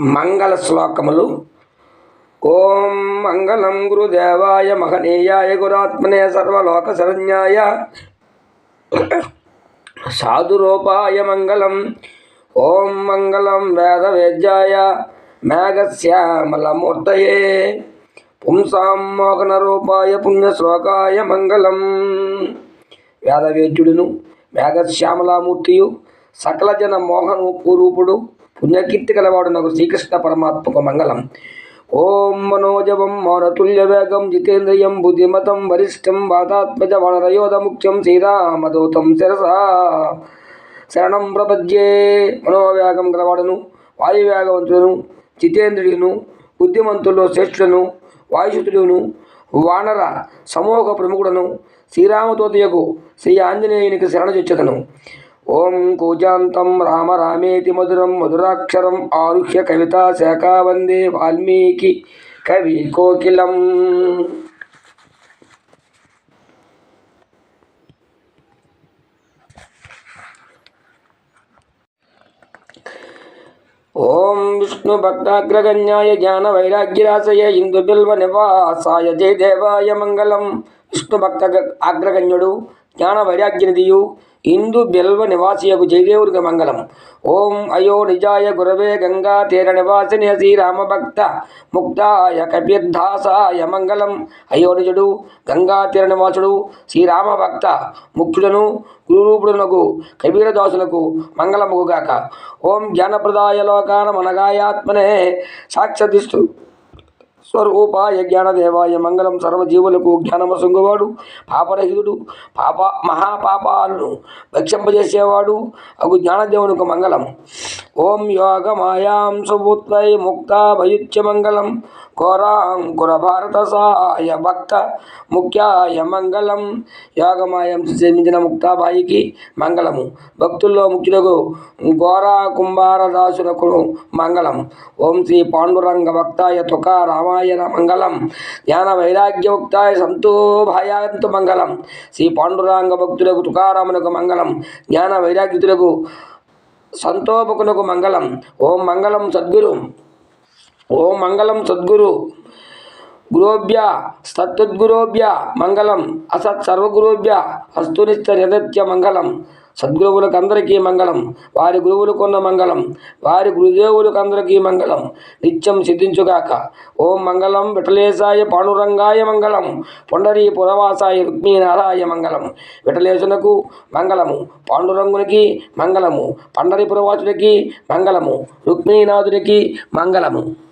మంగళ శ్లోకములు. ఓం మంగళం గురుదేవాయ మహనీయాయ గురాత్మనే సర్వలోక శరణ్యాయ. సాధురూపాయ మంగళం. ఓం మంగళం వేదవేద్యాయ మేఘశ్యామలమూర్తయే. పుంసాం మోహనరూపాయ పుణ్యశ్లోకాయ మంగళం. వేదవేద్యుడును మేఘశ్యామలామూర్తియు సకల జన మోహను పూరూపుడు పుణ్యకీర్తి గలవాడు శ్రీకృష్ణ పరమాత్మకు మంగళం. ఓం మనోజవం మౌనతుల్య వేగం జితేంద్రియం బుద్ధిమతం వరిష్టం వాతాత్మజ వనరయోధముఖ్యం శ్రీరామదూతం శిరసా. శరణం ప్రపద్యే మనోవేగం గలవాడును వాయువేగవంతులను జితేంద్రియును బుద్ధిమంతుల్లో శ్రేష్ఠులను వాయుశుతులను వానర సమూహ ప్రముఖుడను శ్రీరామదూతయకు శ్రీ ఆంజనేయునికి శరణజొచ్చదను ఓం కూజాంతం రామ రామేతి మధురం మధురాక్షరం ఆరుహ్య కవితా శాఖా వందే వాల్మీకి కవి కోకిలం. ఓం విష్ణు భక్తాగ్రగణ్యాయ జ్ఞాన వైరాగ్యరాశయ ఇందు బిల్వ నివాసాయ జయ దేవాయ మంగళం. విష్ణు భక్త అగ్రగణ్యుడు జ్ఞాన వైరాగ్యనిధియు ఇందు బిల్వ నివాసియకు జయదేవుడికి మంగళం ఓం అయో నిజాయ గురవే గంగా తీర నివాసిని శ్రీరామభక్త ముక్తాయ కపిర్ధాసాయ మంగళం. అయో నిజుడు గంగా తీర నివాసుడు శ్రీరామభక్త ముఖ్యులను గురురూపుడునకు కబీరదాసులకు మంగళముగుగాక. ఓం జ్ఞానప్రదాయ లోకాన మనగాయాత్మనే సాక్షాధిస్తూ స్వరూపాయ జ్ఞానదేవాయ మంగళం సర్వజీవులకు జ్ఞానము సొంగువాడు పాపరహితుడు పాప మహాపాపాలను భక్షింపజేసేవాడు అగు జ్ఞానదేవునికి మంగళం. ఓం యోగ మాయాం సుభూత్వై ముక్త భయుత్య మంగళం. ఘోరాంకుర భారత సాయ భక్త ముఖ్యాయ మంగళం. యోగమాయం సేమించిన ముక్తాబాయికి మంగళము. భక్తుల్లో ముఖ్యులకు ఘోరా కుంభారదాసునకు మంగళం. ఓం శ్రీ పాండురంగ భక్తాయ తుకా రామాయణ మంగళం. జ్ఞాన వైరాగ్యముక్తాయ సంతోభాయాంతు మంగళం. శ్రీ పాండురాంగ భక్తులకు తుకారామునకు మంగళం. జ్ఞాన వైరాగ్యుతులకు సంతోపకునకు మంగళం. ఓం మంగళం సద్గురు. ఓం మంగళం సద్గురు. గురోభ్య సత్తుద్గురోభ్య మంగళం. అసత్ సర్వగురోభ్య అస్తునిష్ట నిదత్య మంగళం. సద్గురువులకందరికీ మంగళం. వారి గురువులకున్న మంగళం. వారి గురుదేవులకందరికీ మంగళం. నిత్యం సిద్ధించుగాక. ఓం మంగళం. విఠలేశాయ పాండురంగాయ మంగళం. పొండరీ పురవాసాయ రుక్మీనారాయ మంగళం. విఠలేశునకు మంగళము. పాండురంగునికి మంగళము. పండరి పురవాసుడికి మంగళము. రుక్మీనాథుడికి మంగళము.